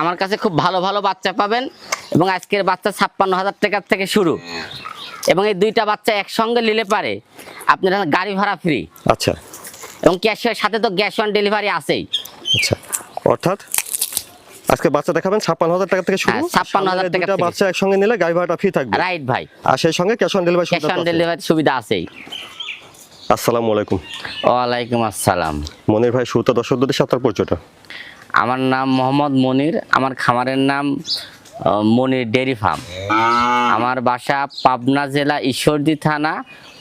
আমার কাছে খুব ভালো ভালো বাচ্চা পাবেন এবং আজকের বাচ্চা ছাপ্পান্ন হাজার টাকার থেকে শুরু। এবং এই দুইটা বাচ্চা একসঙ্গে নিলে পারে। আপনার গাড়ি ভাড়া ফ্রি আচ্ছা। এবং ক্যাশের সাথে তো গ্যাস অন ডেলিভারি আছেই। আচ্ছা। অর্থাৎ আজকে বাচ্চা দেখাবেন ছাপ্পান্ন হাজার টাকা থেকে শুরু। ছাপ্পান্ন হাজার টাকা বাচ্চা একসঙ্গে নিলে গাড়ি ভাড়াটা ফ্রি থাকবে। রাইট ভাই। আর সেই সঙ্গে cash on delivery cash on delivery সুবিধা আছেই। আসসালামু আলাইকুম। ওয়ালাইকুম আসসালাম। মনির ভাই শুরুতে দর্শকদের সাথে আপনার পরিচয়টা। আমার নাম মোহাম্মদ মনির আমার খামারের নাম মনির ডেয়ারি ফার্ম। আমার বাসা পাবনা জেলা ঈশ্বরদী থানা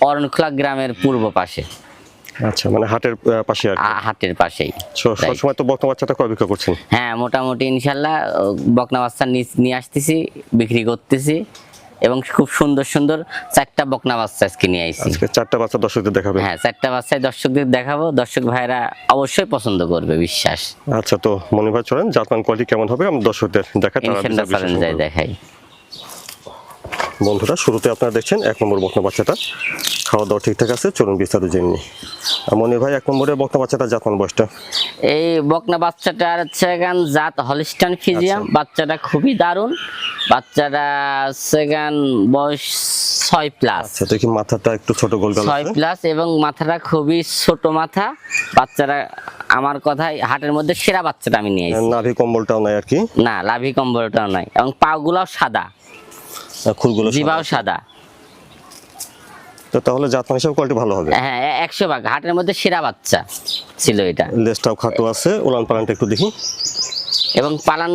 অরণখোলা গ্রামের পূর্ব পাশে। আচ্ছা মানে হাটের পাশে আর হাটের পাশেই. সবসময় তো বাচ্চাটা করছেন? হ্যাঁ মোটামুটি ইনশাল্লাহ বকনা বাচ্চা নিয়ে আসতেছি বিক্রি করতেছি। এবং খুব সুন্দর সুন্দর চারটা বকনা বাচ্চা আজকে নিয়ে আইছি। আজকে চারটা বাচ্চা দর্শকদের দেখাবো। হ্যাঁ চারটা বাচ্চায় দর্শকদের দেখাবো। দর্শক ভাইরা অবশ্যই পছন্দ করবে বিশ্বাস। আচ্ছা তো মনিভাই চলেন জাতমান কোয়ালিটি কেমন হবে? আমরা দর্শকদের করবে। দেখাই। বন্ধুরা শুরুতে আপনারা দেখছেন এক নম্বর বকনা বাচ্চাটা। খাওয়া দাওয়া ঠিকঠাক আছে চলুন বিস্তারিত জেনে নিই। মনির ভাই এক নম্বরে বকনা বাচ্চাটা জাতমান বয়সটা? এই বকনা বাচ্চাটার হচ্ছে গান জাত হলিস্টান ফিজিয়াম। আচ্ছা। বাচ্চাটা খুবই দারুণ। বাচ্চাটা হচ্ছে গান বয়স ছয় প্লাস। আচ্ছা দেখি মাথাটা একটু ছোট গোল গাল ছয় প্লাস এবং মাথাটা খুবই ছোট মাথা। বাচ্চারা আমার কথাই হাটের মধ্যে সেরা বাচ্চাটা আমি নিয়ে এসেছি নাভি কম্বলটাও নাই আর কি? না লাভি কম্বলটাও নাই এবং পাগুলাও সাদা। আর খুলগুলো জিবাও সাদা। তো তাহলে জাতমান হিসাবে কোয়ালিটি ভালো হবে। হ্যাঁ একশো ভাগ। হাটের মধ্যে সেরা বাচ্চা ছিল এটা। লেজটাও খাটো আছে উলান পালানটা একটু দেখি। এবং পালান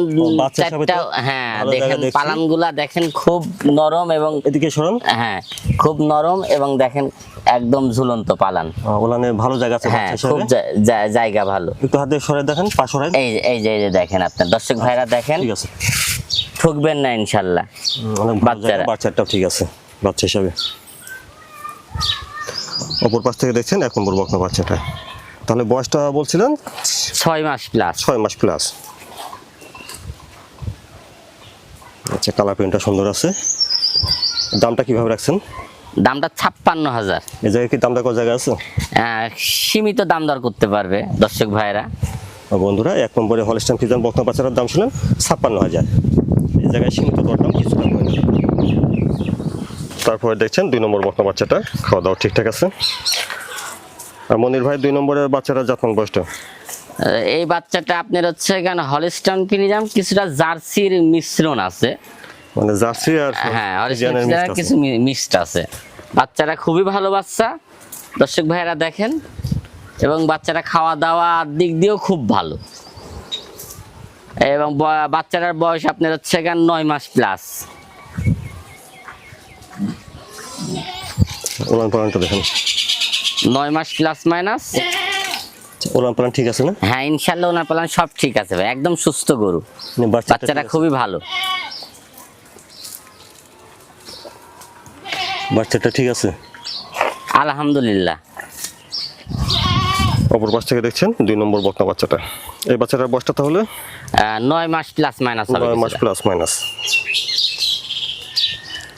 চারটা হ্যাঁ দেখেন পালানগুলা দেখেন খুব নরম এবং এদিকে সরান। হ্যাঁ খুব নরম এবং দেখেন একদম ঝুলন্ত পালান। উলানে ভালো জায়গা আছে হ্যাঁ খুব জায়গা ভালো। একটু হাতে সরে দেখেন পাশরাই এই এই যে এই যে দেখেন আপনার। দর্শক ভাইরা দেখেন। ঠিক আছে। ঠকবেন না ইনশাল্লাহ। জায়গা, বাচ্চারা। বাচ্চাটাও ঠিক আছে বাচ্চা হিসাবে। অপর পাশ থেকে দেখছেন এক নম্বর বকনা বাচ্চাটা। তাহলে বয়সটা বলছিলেন? ছয় মাস প্লাস ছয় মাস প্লাস আচ্ছা কালার প্রিন্টটা সুন্দর আছে। দামটা কীভাবে রাখছেন? দামটা ছাপ্পান্ন হাজার। এই জায়গায় কি দামটা কোন জায়গায় আছে? সীমিত দাম দর করতে পারবে দর্শক ভাইরা বন্ধুরা এক নম্বরে হলস্টাইন ফিজান বকনা বাচ্চাটার দাম শুনলেন ছাপ্পান্ন হাজার। এই জায়গায় সীমিত দরদাম কিছুটা কমে যাবে। তারপরে দেখছেন দুই নম্বর বকনা বাচ্চাটা খাওয়া দাওয়া ঠিকঠাক আছে? আর মনির ভাই দুই নম্বরের বাচ্চারা যত্ন বয়সটা? এই বাচ্চাটা আপনার হচ্ছে এখানে হলিস্টন পিনিজাম কিছুটা জার্সির মিশ্রণ আছে। মানে জার্সি আর হ্যাঁ। কিছু মিক্সড আছে। বাচ্চারা খুবই ভালো বাচ্চা। দর্শক ভাইরা দেখেন এবং বাচ্চারা খাওয়া দাওয়া দিক দিয়েও খুব ভালো। এবং বাচ্চাটার বয়স আপনার হচ্ছে গান নয় মাস প্লাস উলান পালানটা দেখেন। নয় মাস প্লাস মাইনাস পালান ঠিক আছে না? হ্যাঁ ইনশাল্লাহ পালান সব ঠিক আছে ভাই একদম সুস্থ গরু। মানে বাচ্চাটা? খুবই ভালো। বাচ্চাটা ঠিক আছে? আলহামদুলিল্লাহ। অপর পাশ থেকে দেখছেন দুই নম্বর বকনা বাচ্চাটা। এই বাচ্চাটার বয়সটা তাহলে? নয় মাস প্লাস মাইনাস হবে নয় মাস প্লাস মাইনাস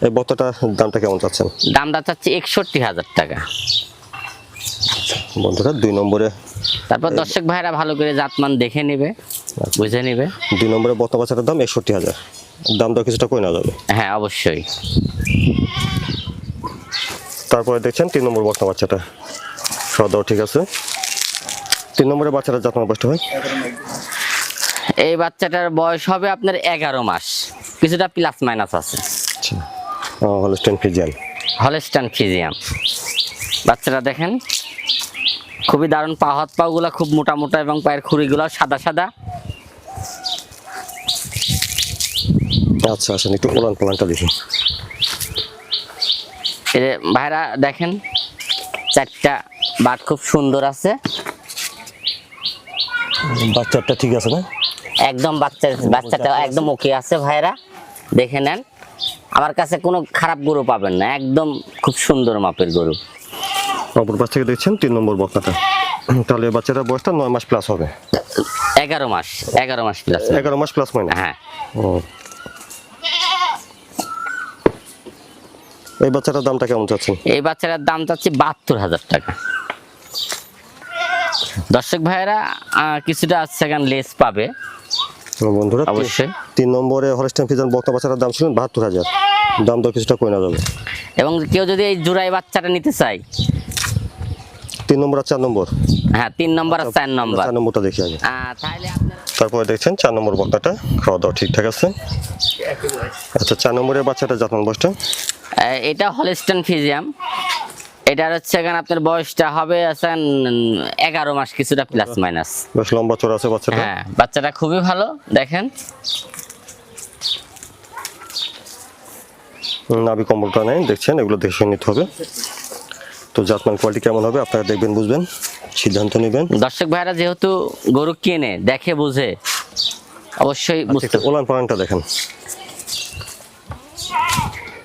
এই বত্তাটার দামটা কেমন চাচ্ছেন? দামটা চাচ্ছি একষট্টি হাজার টাকা বন্ধুরা দুই নম্বরে তারপর দর্শক ভাইরা ভালো করে জাতমান দেখে নেবে বুঝে নেবে। দুই নম্বরে বত্তা বাচ্চাটার দাম একষট্টি হাজার দাম দর কিছুটা কই না যাবে? হ্যাঁ অবশ্যই। তারপরে দেখছেন তিন নম্বর বত্তা বাচ্চাটা। দাওয়া ঠিক আছে। তিন নম্বরে বাচ্চাটা যত্ন বয়সটা হয়? এই বাচ্চাটার বয়স হবে আপনার এগারো মাস। কিছুটা প্লাস মাইনাস আছে। হলস্টেন ফিজিয়াল ফিজিয়াম বাচ্চাটা দেখেন খুবই দারুণ পা হাত পাগুলা খুব মোটা মোটা এবং পায়ের খুঁড়িগুলো সাদা সাদা। আচ্ছা আসেন একটু পালানটা দেখি। ভাইরা দেখেন চারটা বাট খুব সুন্দর আছে। বাচ্চাটা ঠিক আছে না? একদম বাচ্চা বাচ্চাটা একদম ওকে আছে ভাইরা। দেখে নেন। আমার কাছে কোনো খারাপ গরু পাবেন না। একদম খুব সুন্দর মাপের গরু। অপর পাশ থেকে দেখছেন তিন নম্বর বকনাটা। তাহলে এই বাচ্চাটার বয়সটা নয় মাস প্লাস হবে। এগারো মাস এগারো মাস প্লাস এগারো মাস প্লাস মাইনাস হ্যাঁ। ও। এই বাচ্চাটার দামটা কেমন চাচ্ছেন? এই বাচ্চাটার দাম চাচ্ছি বাহাত্তর হাজার টাকা। দর্শক ভাইয়েরা কিছুটা সেকেন্ড লেস পাবে। বন্ধুরা অবশ্যই। তিন নম্বরে হলস্টাইন ফিজান বক্তা বাচ্চাটার দাম ছিল বাহাত্তর হাজার। দাম দর কিছুটা কমে যাবে। এবং কেউ যদি এই জোড়াই বাচ্চাটা নিতে চায়? তিন নম্বর আর চার নম্বর? হ্যাঁ তিন নম্বর আর চার নম্বর। চার নম্বরটা দেখি আগে। তাহলে তারপরে দেখছেন চার নম্বর বক্তাটা খাওয়া দাওয়া ঠিকঠাক আছে। আচ্ছা চার নম্বরের বাচ্চাটা জাতমান বয়সটা? আহ, এটা হলিস্টন ফিজিয়াম এটার হচ্ছে এখানে আপনার বয়সটা হবে আছেন এগারো মাস কিছুটা প্লাস মাইনাস বেশ লম্বা চড়া আছে বাচ্চাটা। হ্যাঁ বাচ্চাটা খুবই ভালো দেখেন। নাভি কম্বলটা নেই দেখছেন এগুলো দেখে নিতে হবে। তো জাতমান কোয়ালিটি কেমন হবে আপনারা দেখবেন বুঝবেন সিদ্ধান্ত নেবেন। দর্শক ভাইরা যেহেতু গরু কিনে দেখে বুঝে অবশ্যই বুঝতে ওলান পালানটা দেখেন।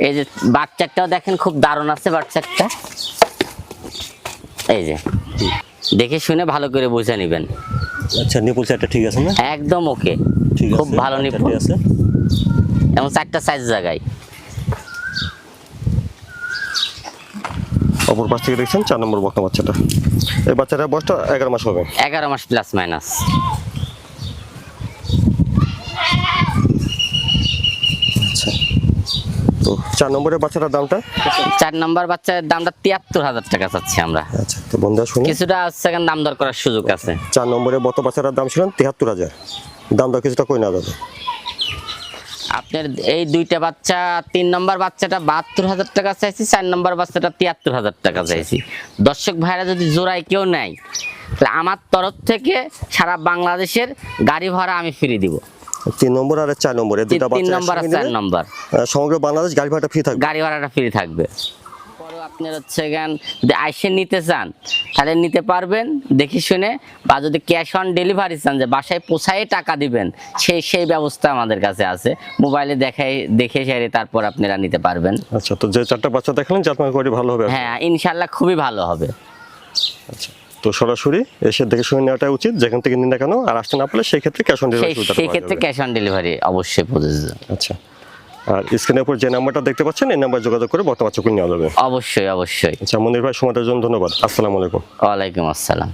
এই যে বাচ্চাটাও দেখেন খুব দারুণ আছে বাচ্চাটা। এই যে দেখে শুনে ভালো করে বুঝে নেবেন। আচ্ছা নিপুল চারটা ঠিক আছে না? একদম ওকে। খুব ভালো নিপুণ চারটে আছে। এবং চারটা সাইজ জায়গায়। অপর পাশ থেকে দেখছেন চার নম্বর বকনা বাচ্চাটা। এই বাচ্চাটার বয়সটা এগারো মাস হবে। এগারো মাস প্লাস মাইনাস আচ্ছা। চার নম্বরের বাচ্চাটার দামটা? চার নম্বর বাচ্চার দামটা তিয়াত্তর হাজার টাকা চাচ্ছি আমরা। আচ্ছা তো বন্ধুরা শুনুন। কিছুটা দাম দর করার সুযোগ আছে। চার নম্বরের বত বাচ্চাটার দাম ছিল তিয়াত্তর হাজার। দাম দর কিছুটা কই না যাবে? আপনার এই দুইটা বাচ্চা তিন নম্বর বাচ্চাটা বাহাত্তর হাজার টাকা চাইছি চার নম্বর বাচ্চাটা তিয়াত্তর হাজার টাকা চাইছি। দর্শক ভাইরা যদি জোড়ায় কেউ নেয় তাহলে আমার তরফ থেকে সারা বাংলাদেশের গাড়ি ভাড়া আমি ফিরিয়ে দিব। তিন নম্বর আর চার নম্বর দুটা তিন নম্বর আর চার নম্বর। সমগ্র বাংলাদেশ গাড়ি ভাড়াটা ফ্রি থাকবে? গাড়ি ভাড়াটা ফ্রি থাকবে। আপনার হচ্ছে গান যদি আইসে নিতে চান তাহলে নিতে পারবেন। দেখে শুনে বা যদি ক্যাশ অন ডেলিভারি চান যে বাসায় পোষায় টাকা দিবেন সেই সেই ব্যবস্থা আমাদের কাছে আছে। মোবাইলে দেখাই দেখে সেরে তারপর আপনারা নিতে পারবেন। আচ্ছা তো যে চারটা বাচ্চা দেখালেন কোয়ালিটি ভালো হবে হ্যাঁ ইনশাল্লাহ খুবই ভালো হবে। আচ্ছা। তো সরাসরি এসে দেখে শুনে নেওয়াটা উচিত যেখান থেকে নিন না কেন আর আসতে না পারলে সেই ক্ষেত্রে ক্যাশ অন ডেলিভারি সেই ক্ষেত্রে ক্যাশ অন ডেলিভারি অবশ্যই প্রযোজ্য আচ্ছা। আর স্ক্রিনের উপর যে নাম্বারটা দেখতে পাচ্ছেন এই নাম্বার যোগাযোগ করে বর্তমান বাচ্চা নেওয়া যাবে। অবশ্যই অবশ্যই। আচ্ছা মনির ভাই সময়টার জন্য ধন্যবাদ। আসসালামু আলাইকুম। ওয়ালাইকুম আসসালাম।